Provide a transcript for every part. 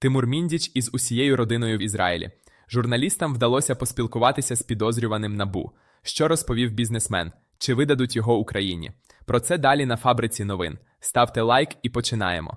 Тимур Міндіч із усією родиною в Ізраїлі. Журналістам вдалося поспілкуватися з підозрюваним набу. Що розповів бізнесмен? Чи видадуть його Україні? Про це далі на фабриці новин. Ставте лайк і починаємо.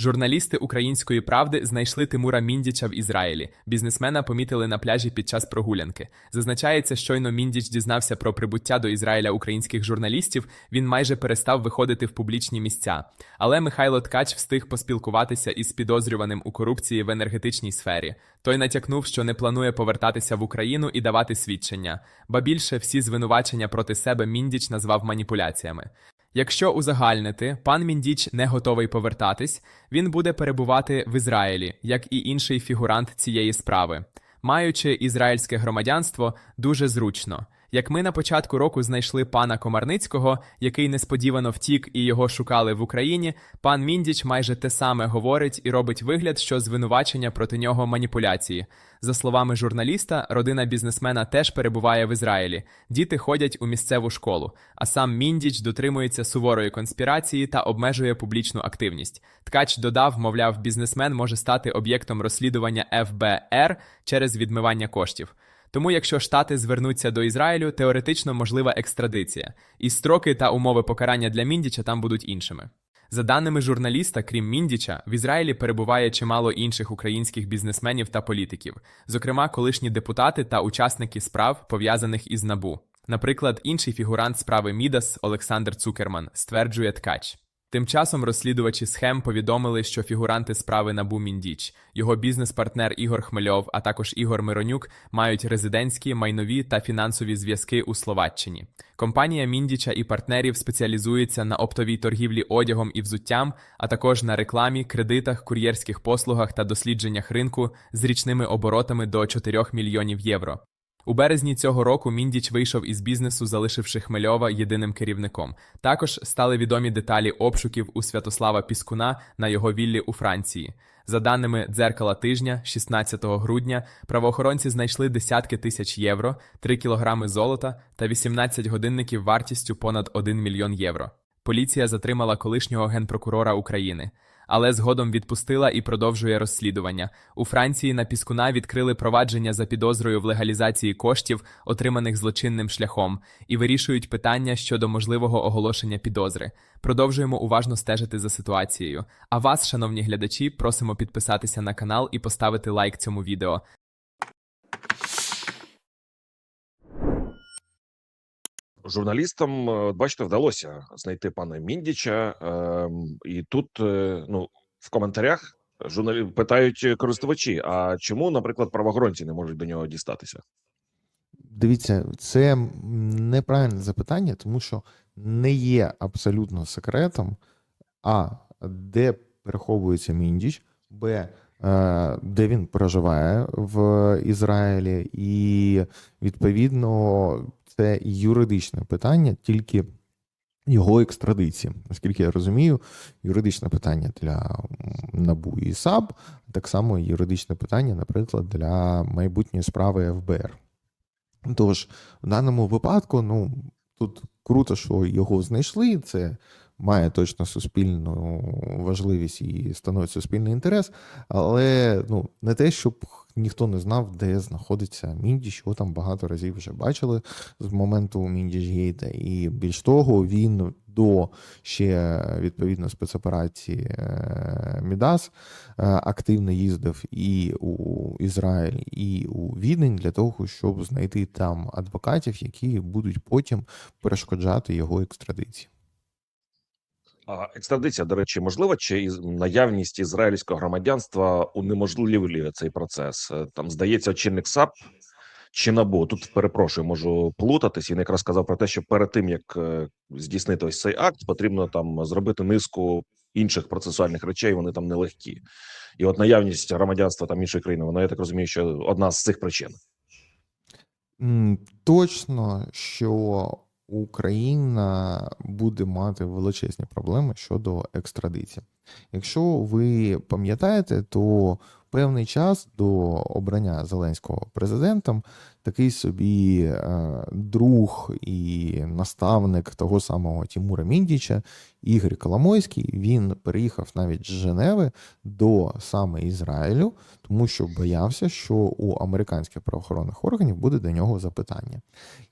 Журналісти української правди знайшли Тимура Міндіча в Ізраїлі. Бізнесмена помітили на пляжі під час прогулянки. Зазначається, щойно Міндіч дізнався про прибуття до Ізраїля українських журналістів. Він майже перестав виходити в публічні місця. Але Михайло Ткач встиг поспілкуватися із підозрюваним у корупції в енергетичній сфері. Той натякнув, що не планує повертатися в Україну і давати свідчення. Ба більше всі звинувачення проти себе Міндіч назвав маніпуляціями. Якщо узагальнити, пан Міндіч не готовий повертатись, він буде перебувати в Ізраїлі, як і інший фігурант цієї справи. Маючи ізраїльське громадянство, дуже зручно. Як ми на початку року знайшли пана Комарницького, який несподівано втік і його шукали в Україні, пан Міндіч майже те саме говорить і робить вигляд, що звинувачення проти нього маніпуляції. За словами журналіста, родина бізнесмена теж перебуває в Ізраїлі. Діти ходять у місцеву школу, а сам Міндіч дотримується суворої конспірації та обмежує публічну активність. Ткач додав, мовляв, бізнесмен може стати об'єктом розслідування ФБР через відмивання коштів. Тому, якщо штати звернуться до Ізраїлю, теоретично можлива екстрадиція, і строки та умови покарання для Міндіча там будуть іншими. За даними журналіста, крім Міндіча, в Ізраїлі перебуває чимало інших українських бізнесменів та політиків, зокрема, колишні депутати та учасники справ, пов'язаних із набу. Наприклад, інший фігурант справи Мідас Олександр Цукерман стверджує ткач. Тим часом розслідувачі схем повідомили, що фігуранти справи Набу Міндіч, його бізнес-партнер Ігор Хмельов, а також Ігор Миронюк мають резидентські, майнові та фінансові зв'язки у Словаччині. Компанія Міндіча і партнерів спеціалізується на оптовій торгівлі одягом і взуттям, а також на рекламі, кредитах, кур'єрських послугах та дослідженнях ринку з річними оборотами до 4 мільйонів євро. У березні цього року Міндіч вийшов із бізнесу, залишивши Хмельова єдиним керівником. Також стали відомі деталі обшуків у Святослава Піскуна на його віллі у Франції. За даними дзеркала тижня, 16 грудня, правоохоронці знайшли десятки тисяч євро, 3 кілограми золота та 18 годинників вартістю понад 1 мільйон євро. Поліція затримала колишнього генпрокурора України але згодом відпустила і продовжує розслідування. У Франції на Піскуна відкрили провадження за підозрою в легалізації коштів, отриманих злочинним шляхом, і вирішують питання щодо можливого оголошення підозри. Продовжуємо уважно стежити за ситуацією. А вас, шановні глядачі, просимо підписатися на канал і поставити лайк цьому відео. Журналістам, е, бачите, вдалося знайти пана Міндіча, ем, і тут е, ну в коментарях журналі питають користувачі: а чому, наприклад, правоохоронці не можуть до нього дістатися? Дивіться, це неправильне запитання, тому що не є абсолютно секретом, а де переховується Міндіч, б. е, Де він проживає в Ізраїлі, і відповідно це юридичне питання, тільки його екстрадиції. Наскільки я розумію, юридичне питання для НАБУ і САБ, так само юридичне питання, наприклад, для майбутньої справи ФБР. Тож, в даному випадку, ну тут круто, що його знайшли. Це має точно суспільну важливість і становить суспільний інтерес, але ну не те, щоб ніхто не знав, де знаходиться Міндіч, його там багато разів вже бачили з моменту Міндіч-гейта, і більш того, він до ще відповідно спецоперації е, Мідас е, активно їздив і у Ізраїль, і у Відень для того, щоб знайти там адвокатів, які будуть потім перешкоджати його екстрадиції. Екстрадиція, до речі, можлива чи наявність ізраїльського громадянства унеможливлює цей процес? Е, Там здається, очільник САП чи НАБУ. Тут перепрошую, можу плутатись. Він якраз сказав про те, що перед тим як е, здійснити ось цей акт, потрібно там зробити низку інших процесуальних речей. Вони там нелегкі, і от наявність громадянства там іншої країни, вона я так розумію, що одна з цих причин. Точно, що Україна буде мати величезні проблеми щодо екстрадиції. Якщо ви пам'ятаєте, то певний час до обрання Зеленського президентом такий собі е, друг і наставник того самого Тімура Міндіча, Ігор Коломойський, він переїхав навіть з Женеви до саме Ізраїлю, тому що боявся, що у американських правоохоронних органів буде до нього запитання.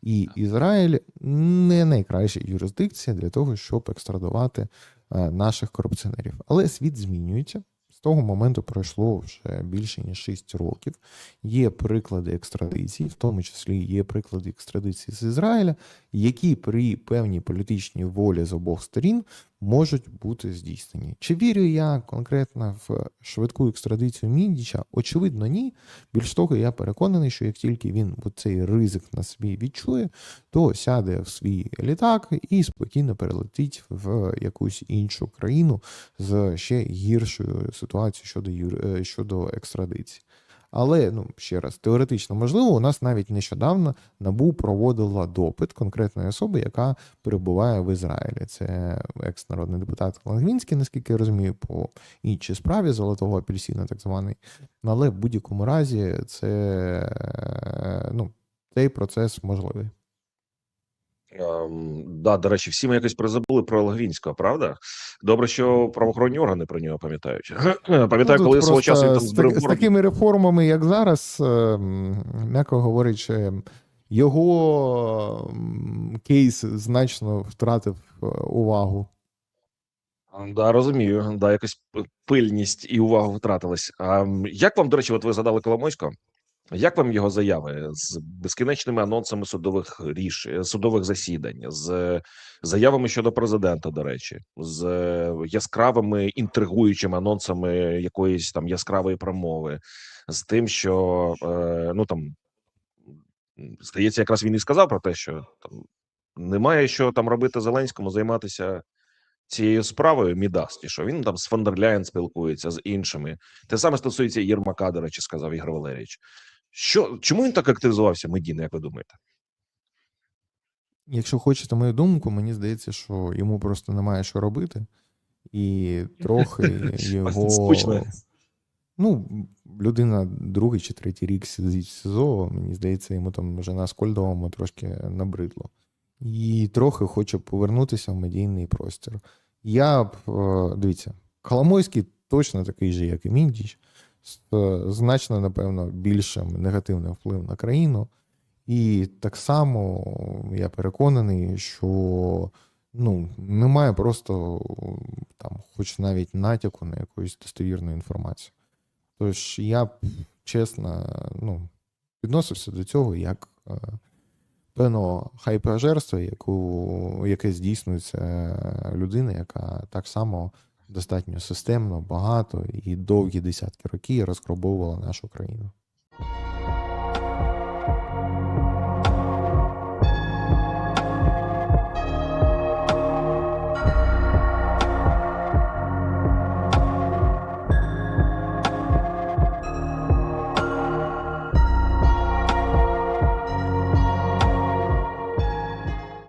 І Ізраїль не найкраща юрисдикція для того, щоб екстрадувати е, наших корупціонерів. Але світ змінюється. З того моменту пройшло вже більше ніж 6 років. Є приклади екстрадиції, в тому числі є приклади екстрадиції з Ізраїля, які при певній політичній волі з обох сторін можуть бути здійснені. Чи вірю я конкретно в швидку екстрадицію Міндіча? Очевидно, ні. Більш того, я переконаний, що як тільки він цей ризик на собі відчує, то сяде в свій літак і спокійно перелетить в якусь іншу країну з ще гіршою ситуацією щодо юр... е, щодо екстрадиції. Але ну ще раз, теоретично можливо, у нас навіть нещодавно набу проводила допит конкретної особи, яка перебуває в Ізраїлі. Це екс-народний депутат Лангвінський, наскільки я розумію, по іншій справі золотого апельсина, так званий. Але в будь-якому разі це е, ну, цей процес можливий. Ем, да, до речі, всі ми якось призабули про Лагвінського, правда? Добре, що правоохоронні органи про нього пам'ятають. Пам'ятаю, Ну, коли свого часу він там з, зберіг з такими реформами, як зараз, ем, м'яко говорячи, його кейс значно втратив е, увагу. Да, розумію. Да, якось пильність і увагу втратилась. А як вам, до речі, от ви згадали Коломойського? Як вам його заяви з безкінечними анонсами судових рішень, судових засідань, з заявами щодо президента, до речі, з е, яскравими інтригуючими анонсами якоїсь там яскравої промови, з тим, що е, ну там здається, якраз він і сказав про те, що там немає що там робити Зеленському, займатися цією справою Мідас, і що він там з Фондерляєн спілкується з іншими. Те саме стосується Єрмака, до речі, сказав Ігор Валерійович. Що чому він так активізувався медійно, як ви думаєте? Якщо хочете мою думку, мені здається, що йому просто немає що робити, і трохи його. Ну, людина другий чи третій рік сидить в СИЗО, мені здається, йому там вже на Скольдовому трошки набридло. І трохи хоче повернутися в медійний простір. Я б, е, дивіться, Коломойський точно такий же, як і Міндіч, значно, напевно, більшим негативним вплив на країну. І так само я переконаний, що ну, немає просто там, хоч навіть натяку на якусь достовірну інформацію. Тож я б чесно ну, відносився до цього як е, певного хайпажерства, яку, яке здійснюється людина, яка так само достатньо системно, багато і довгі десятки років розграбовувала нашу країну.